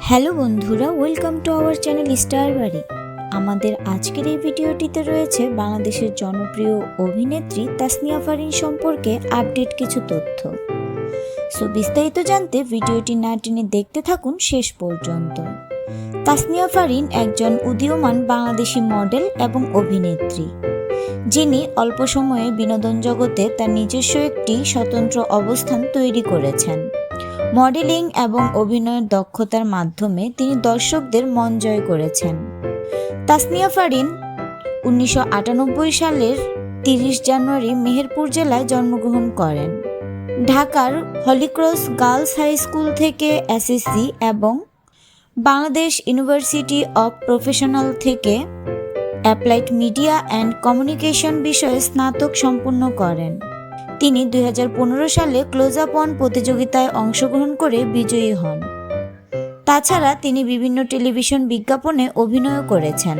Hello বন্ধুরা welcome to our channel star বাড়ি আমাদের আজকের এই ভিডিওটিতে রয়েছে বাংলাদেশের জনপ্রিয় অভিনেত্রী তাসনিয়া ফারিন সম্পর্কে আপডেট কিছু তথ্য। সো বিস্তারিত জানতে ভিডিওটি না টেনে দেখতে থাকুন শেষ পর্যন্ত। তাসনিয়া ফারিন একজন উদীয়মান বাংলাদেশি মডেল এবং অভিনেত্রী। যিনি অল্প সময়ে বিনোদন জগতে তার নিজস্ব একটি স্বতন্ত্র অবস্থান তৈরি করেছেন। মডেলিং এবং অভিনয়ের দক্ষতার মাধ্যমে তিনি দর্শকদের মন জয় করেছেন। তাসনিয়া ফারিন উনিশশো আটানব্বই সালের তিরিশ জানুয়ারি মেহেরপুর জেলায় জন্মগ্রহণ করেন। ঢাকার Holy Cross girls high school থেকে এসএসসি এবং বাংলাদেশ ইউনিভার্সিটি অফ প্রফেশনাল থেকে অ্যাপ্লাইড মিডিয়া অ্যান্ড কমিউনিকেশন বিষয়ে স্নাতক সম্পন্ন করেন। তিনি দুই হাজার পনেরো সালে ক্লোজ আপ অন প্রতিযোগিতায় অংশগ্রহণ করে বিজয়ী হন। তাছাড়া তিনি বিভিন্ন টেলিভিশন বিজ্ঞাপনে অভিনয় করেছেন।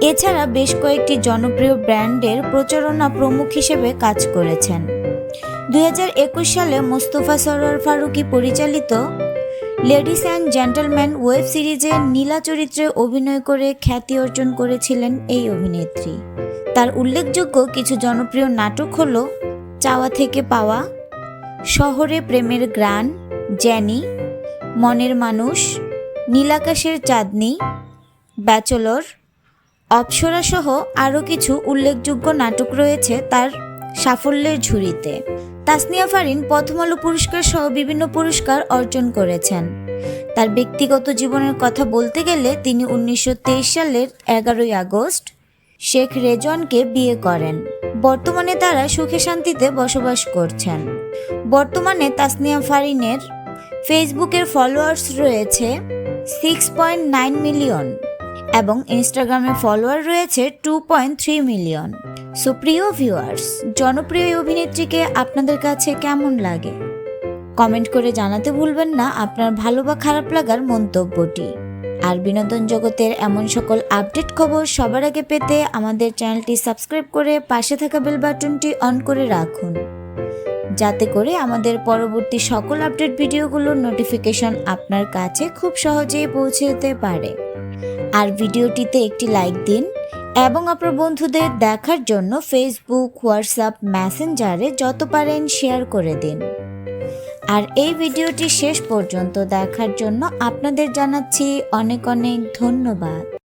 এছাড়া বেশ কয়েকটি জনপ্রিয় ব্র্যান্ডের প্রচারণা প্রমুখ হিসেবে কাজ করেছেন। দুই হাজার একুশ সালে মোস্তফা সরোয়ার ফারুকি পরিচালিত লেডিস অ্যান্ড জেন্টলম্যান ওয়েব সিরিজে নীলা চরিত্রে অভিনয় করে খ্যাতি অর্জন করেছিলেন এই অভিনেত্রী। তার উল্লেখযোগ্য কিছু জনপ্রিয় নাটক হলো চাওয়া থেকে পাওয়া শহরে প্রেমের গ্রান জ্যানি মনের মানুষ, নীলাকাশের চাঁদনি, ব্যাচলর অপ্সরা সহ আরও কিছু উল্লেখযোগ্য নাটক রয়েছে তার সাফল্যের ঝুড়িতে। তাসনিয়া ফারিন প্রথম আলো পুরস্কার সহ বিভিন্ন পুরস্কার অর্জন করেছেন। তার ব্যক্তিগত জীবনের কথা বলতে গেলে তিনি উনিশশো তেইশ সালের এগারোই আগস্ট শেখ রেজওয়ানকে বিয়ে করেন। বর্তমানে তারা সুখে শান্তিতে বসবাস করছেন। বর্তমানে তাসনিয়া ফারিনের ফেসবুকের ফলোয়ার্স রয়েছে সিক্স পয়েন্ট নাইন মিলিয়ন এবং ইনস্টাগ্রামে ফলোয়ার রয়েছে two point three million so প্রিয় ভিউয়ার্স জনপ্রিয় অভিনেত্রীকে আপনাদের কাছে কেমন লাগে? কমেন্ট করে জানাতে ভুলবেন না, আপনার ভালো বা খারাপ লাগার মন্তব্যটি। আর বিনোদন জগতের এমন সকল আপডেট খবর সবার আগে পেতে আমাদের চ্যানেলটি সাবস্ক্রাইব করে পাশে থাকা বেল বাটনটি অন করে রাখুন। যাতে করে আমাদের পরবর্তী সকল আপডেট ভিডিওগুলোর নোটিফিকেশন আপনার কাছে খুব সহজেই পৌঁছে যেতে পারে। আর ভিডিওটিতে একটি লাইক দিন এবং আপনার বন্ধুদের দেখার জন্য ফেসবুক হোয়াটসঅ্যাপ মেসেঞ্জারে যত পারেন শেয়ার করে দিন। আর এই ভিডিওটি শেষ পর্যন্ত দেখার জন্য আপনাদের জানাচ্ছি অনেক অনেক ধন্যবাদ।